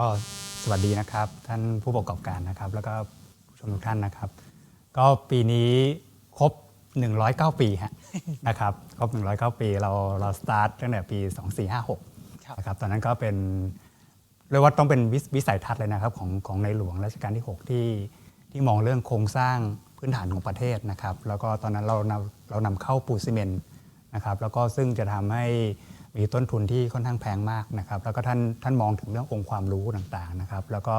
ก็สวัสดีนะครับท่านผู้ประกอบการนะครับ แล้วก็ผู้ชมทุกท่านนะครับ ก็ปีนี้ครบ 109 ปีฮะนะครับครบ 109 ปีเราเราสตาร์ทตั้งแต่ปี 2456นะครับตอนนั้นก็เป็นเรียกว่าต้องเป็นวิสวิสัยทัศน์เลยนะครับของของในหลวงรัชกาลที่ 6 ที่ที่มองเรื่องโครงสร้างพื้นฐานของประเทศนะครับ แล้วก็ตอนนั้นเรานำเรานำเข้าปูนซีเมนต์นะครับแล้วก็ซึ่งจะทำให้ มีต้นทุนที่ค่อนข้างแพงมากนะครับ แล้วก็ท่านท่านมองถึงเรื่ององค์ความรู้ต่างๆนะครับ แล้วก็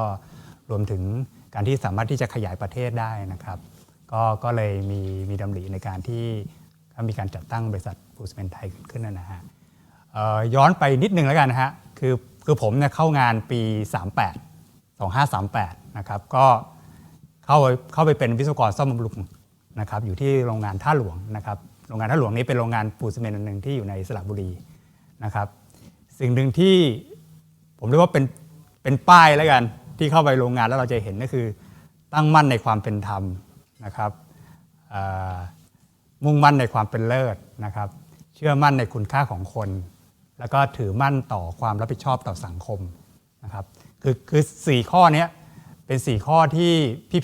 รวมถึงการที่สามารถที่จะขยายประเทศได้นะครับ ก็ก็เลยมีมีดำริในการที่มีการจัดตั้งบริษัทปูนซีเมนไทยขึ้นนะฮะย้อนไปนิดนึงแล้วกันนะฮะคือคือผมเนี่ยเข้างานปี 38 2538นะครับก็เข้าเข้าไปเป็นวิศวกรซ่อมบำรุงนะครับอยู่ที่โรงงานท่าหลวงนะครับโรงงานท่าหลวงนี้เป็นโรงงานปูนซีเมนต์อันหนึ่งที่อยู่ในสระบุรี นะครับสิ่งหนึ่งที่ผมเรียกว่าเป็นเป็นป้ายแล้วกันที่เข้าไปโรงงานแล้วเราจะเห็นก็คือ ตั้งมั่นในความเป็นธรรมนะครับมุ่งมั่นในความเป็นเลิศนะครับ เชื่อมั่นในคุณค่าของคน แล้วก็ถือมั่นต่อความรับผิดชอบต่อสังคมนะครับคือคือสี่ข้อนี้เป็นสี่ข้อที่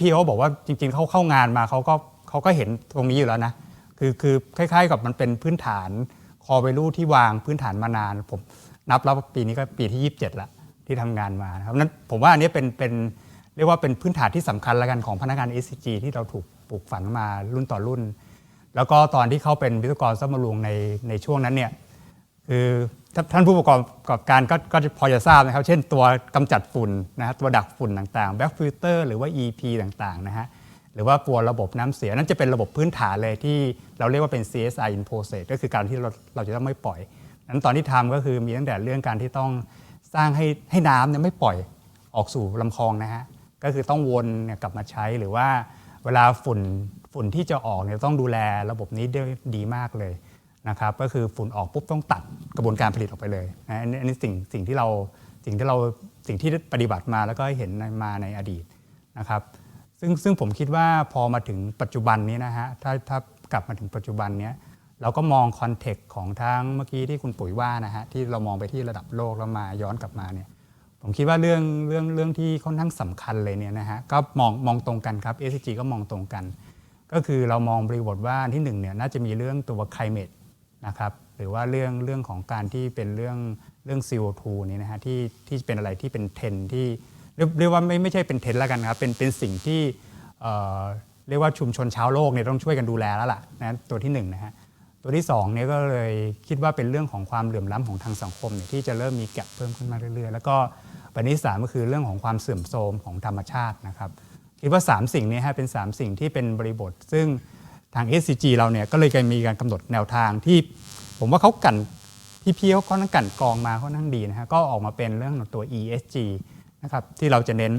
พี่ๆเขาบอกว่าจริง ๆเขาเข้างานมาเขาก็เขาก็เห็นตรงนี้อยู่แล้วนะคือคือคล้าย ๆ กับมันเป็นพื้นฐาน คอ v วลูที่วางพื้นฐานมานาน ผมนับแล้วปีนี้ก็ปีที่ 27 ละที่ทำงานมานะครับนั้นผมว่าอันนี้เป็นเป็นเรียกว่าเป็นพื้นฐานที่สำคัญแล้วกันของพนักงาน SCG ที่เราถูกปลูกฝังมารุ่นต่อรุ่น แล้วก็ตอนที่เขาเป็นวิศวกรซ่อมบำรุงในในช่วงนั้นเนี่ยคือท่านผู้ประกอบการก็ก็พอจะทราบนะครับ เช่นตัวกำจัดฝุ่นนะฮะตัวดักฝุ่นต่างๆแบ็กฟิลเตอร์หรือว่า EP ต่างๆนะฮะ หรือว่าตัวระบบน้ำเสียนั่นจะเป็นระบบพื้นฐานเลยที่เราเรียกว่าเป็น CSI in process ก็คือการที่เราเราจะต้องไม่ปล่อยนั้นตอนที่ทำก็คือมีตั้งแต่เรื่องการที่ต้องสร้างให้ให้น้ำเนี่ยไม่ปล่อยออกสู่ลำคลองนะฮะก็คือต้องวนเนี่ยกลับมาใช้หรือว่าเวลาฝุ่นฝุ่นที่จะออกเนี่ยต้องดูแลระบบนี้ได้ดีมากเลยนะครับก็คือฝุ่นออกปุ๊บต้องตัดกระบวนการผลิตออกไปเลยนะอันนี้สิ่งสิ่งที่เราสิ่งที่เราสิ่งที่ปฏิบัติมาแล้วก็เห็นมาในอดีตนะครับ ซึ่งซึ่งผมคิดว่าพอมาถึงปัจจุบันนี้นะฮะถ้าถ้ากลับมาถึงปัจจุบันเนี้ยเราก็มองคอนเทกต์ของทั้งเมื่อกี้ที่คุณปุ๋ยว่านะฮะที่เรามองไปที่ระดับโลกแล้วมาย้อนกลับมาเนี่ยผมคิดว่าเรื่องเรื่องเรื่องที่ค่อนข้างสำคัญเลยเนี่ยนะฮะก็มองมองตรงกันครับ SCG ก็มองตรงกัน ก็คือเรามองบริบทว่าที่หนึ่งเนี่ยน่าจะมีเรื่องตัว climate นะครับหรือว่าเรื่องเรื่องของการที่เป็นเรื่องเรื่อง CO2 นี่นะฮะที่ที่เป็นอะไรที่เป็นเทรนที่ เรียกว่าไม่ไม่ใช่เป็นเทรนด์แล้วกันครับเป็นเป็นสิ่งที่เรียกว่าชุมชนชาวโลกเนี่ยต้องช่วยกันดูแลแล้วล่ะนะตัวที่หนึ่งนะฮะตัวที่สองเนี่ยก็เลยคิดว่าเป็นเรื่องของความเหลื่อมล้ำของทางสังคมเนี่ยที่จะเริ่มมีแกลบเพิ่มขึ้นมาเรื่อยๆ แล้วก็ประเด็นที่สามก็คือเรื่องของความเสื่อมโทรมของธรรมชาตินะครับคิดว่า 3 สิ่งนี้ฮะเป็น 3 สิ่งที่เป็นบริบท ซึ่งทาง SCG เราเนี่ยก็เลยมีการกำหนดแนวทางที่ผมว่าเขากันพี่พี่เขาก็นั่งกันกองมาเขานั่งดีนะฮะก็ออกมาเป็นเรื่องของตัว ESG นะครับที่เราจะเน้น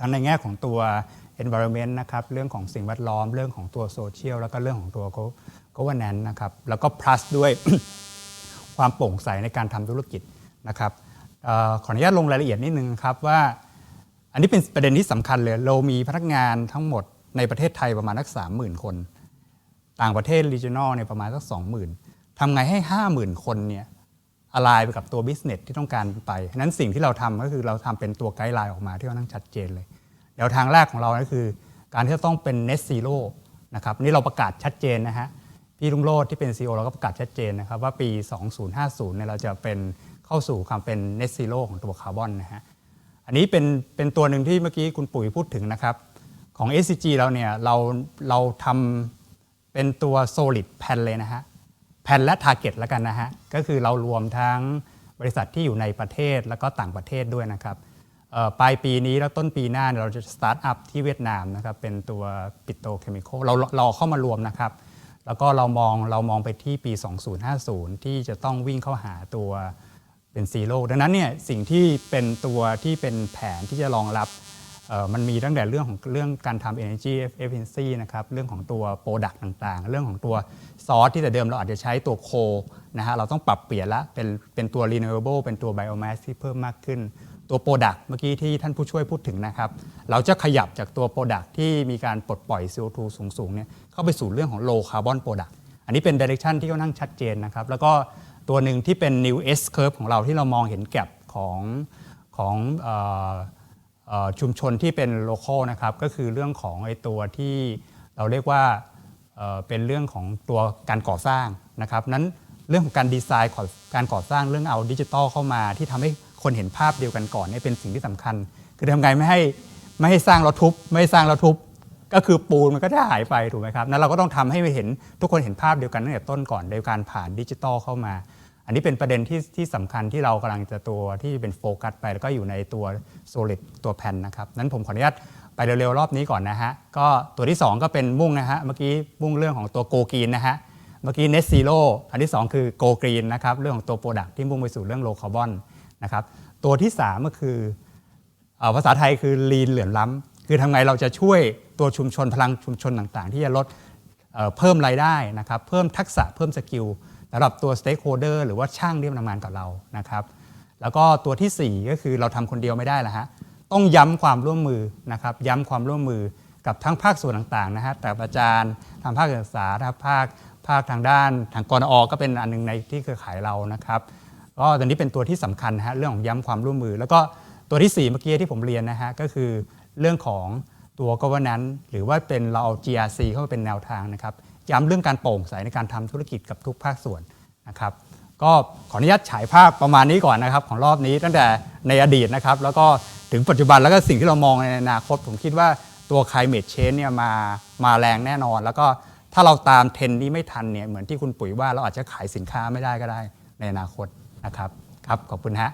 ทั้งในแง่ของตัว environment นะครับเรื่องของสิ่งแวดล้อมเรื่องของตัวโซเชียลแล้วก็เรื่องของตัว governance นะครับแล้วก็ plus ด้วย ความโปร่งใสในการทำธุรกิจนะครับออขออนุญาตลงรายละเอียดนิดนึงครับว่า อันนี้เป็นประเด็นที่สำคัญเลย เรามีพนักงานทั้งหมดในประเทศไทยประมาณสักสามหมื่นคน ต่างประเทศ regional เนี่ยประมาณสักสองหมื่นทำไงให้50,000คนเนี่ย อะไรไปกับตัว business ที่ต้องการไปนั้นสิ่งที่เราทำก็คือเราทำเป็นตัวไกด์ไลน์ออกมาที่ค่อนข้างชัดเจนเลยแนวทางแรกของเราก็คือ การที่จะต้องเป็น net zero นะครับนี่เราประกาศชัดเจนนะฮะพี่ลุงโรดที่เป็น CEO เราก็ประกาศชัดเจนนะครับว่าปี 2050เนี่ยเราจะเป็นเข้าสู่ความเป็น net zero ของตัวคาร์บอนนะฮะอันนี้เป็นเป็นตัวหนึ่งที่เมื่อกี้คุณปุ๋ยพูดถึงนะครับของ SCG เราเนี่ยเราเราทำเป็นตัว solid plan เลยนะฮะ แผนและ Target แล้วกันนะฮะ ก็คือเรารวมทั้งบริษัทที่อยู่ในประเทศแล้วก็ต่างประเทศด้วยนะครับปลายปีนี้แล้วต้นปีหน้าเราจะสตาร์ทอัพที่เวียดนามนะครับเป็นตัวปิโตเคมีคอลเราเราเข้ามารวมนะครับ แล้วก็เรามองเรามองไปที่ปี 2050 ที่จะต้องวิ่งเข้าหาตัวเป็นซีโร่ดังนั้นเนี่ยสิ่งที่เป็นตัวที่เป็นแผนที่จะรองรับ มันมีตั้งแต่เรื่องของเรื่องการทำ energy efficiency นะครับเรื่องของตัว product ต่างๆ เรื่องของตัวซอสที่แต่เดิมเราอาจจะใช้ตัวโคนะฮะเราต้องปรับเปลี่ยนละเป็นเป็นตัว renewable เป็นตัว biomass ที่เพิ่มมากขึ้น ตัว product เมื่อกี้ที่ท่านผู้ช่วยพูดถึงนะครับ เราจะขยับจากตัว product ที่มีการปลดปล่อย CO2 สูงๆเนี่ยเข้าไปสู่เรื่องของ low carbon product อันนี้เป็น direction ที่ค่อนข้างชัดเจนนะครับแล้วก็ตัวหนึ่งที่เป็น new S curve ของเราที่เรามองเห็นแกลบของของ ชุมชนที่เป็นโลคอลนะครับก็คือเรื่องของไอ้ตัวที่เราเรียกว่าเป็นเรื่องของตัวการก่อสร้างนะครับนั้นเรื่องของการดีไซน์การก่อสร้างเรื่องเอาดิจิตอลเข้ามา ที่ทำให้คนเห็นภาพเดียวกันก่อนนี่เป็นสิ่งที่สำคัญ คือทำไงไม่ให้ไม่ให้สร้างแล้วทุบไม่ให้สร้างแล้วทุบก็คือปูนมันก็จะหายไปถูกไหมครับนั้นเราก็ต้องทำให้เห็นทุกคนเห็นภาพเดียวกันตั้งแต่ต้นก่อนโดยการผ่านดิจิตอลเข้ามา อันนี้เป็นประเด็นที่ที่สำคัญที่เรากำลังจะตัวที่เป็นโฟกัสไป แล้วก็อยู่ในตัว solid ตัวแผ่นนะครับนั้นผมขออนุญาตไปเร็วๆ รอบนี้ก่อนนะฮะ ก็ตัวที่ 2 ก็เป็นมุ่งนะฮะ เมื่อกี้มุ่งเรื่องของตัวโกกีนนะฮะ เมื่อกี้ net zero อันที่ 2 คือโกกรีนนะครับ เรื่องของตัว product ที่มุ่งไปสู่เรื่อง low carbon นะครับ ตัวที่ 3 ก็คืออภาษาไทยคือ lean เหลื่อมล้ำคือทำไงเราจะช่วยตัวชุมชนพลังชุมชนต่างๆ ที่จะลดเพิ่มรายได้นะครับ เพิ่มทักษะเพิ่มสกิล สำหรับตัว stakeholder หรือว่าช่างที่มาทำงานกับเรานะครับแล้วก็ตัวทีสี่4 ก็คือเราทำคนเดียวไม่ได้ละฮะต้องย้ำความร่วมมือนะครับย้ำความร่วมมือกับทั้งภาคส่วนต่างๆนะฮะแต่อาจารย์ทางภาคการศึกษาทางภาคภาคทางด้านทางกรนอก็เป็นอันหนึงในที่เครือข่ายเรานะครับก็ตัวนี้เป็นตัวที่สำคัญฮะเรื่องของย้ำความร่วมมือ แล้วก็ตัวที่ 4 เมื่อกี้ที่ผมเรียนนะฮะก็คือเรื่องของตัว governance หรือว่าเป็นเราเอา GRC เข้ามาเป็นแนวทางนะครับ ย้ำเรื่องการโปร่งใสในการทำธุรกิจกับทุกภาคส่วนนะครับ ก็ขออนุญาตฉายภาพประมาณนี้ก่อนนะครับ ของรอบนี้ตั้งแต่ในอดีตนะครับ แล้วก็ถึงปัจจุบันแล้วก็สิ่งที่เรามองในอนาคต ผมคิดว่าตัว climate change เนี่ยมามาแรงแน่นอน แล้วก็ถ้าเราตามเทรนนี้ไม่ทันเนี่ยเหมือนที่คุณปุ๋ยว่าเราอาจจะขายสินค้าไม่ได้ก็ได้ในอนาคตนะครับครับขอบคุณฮะ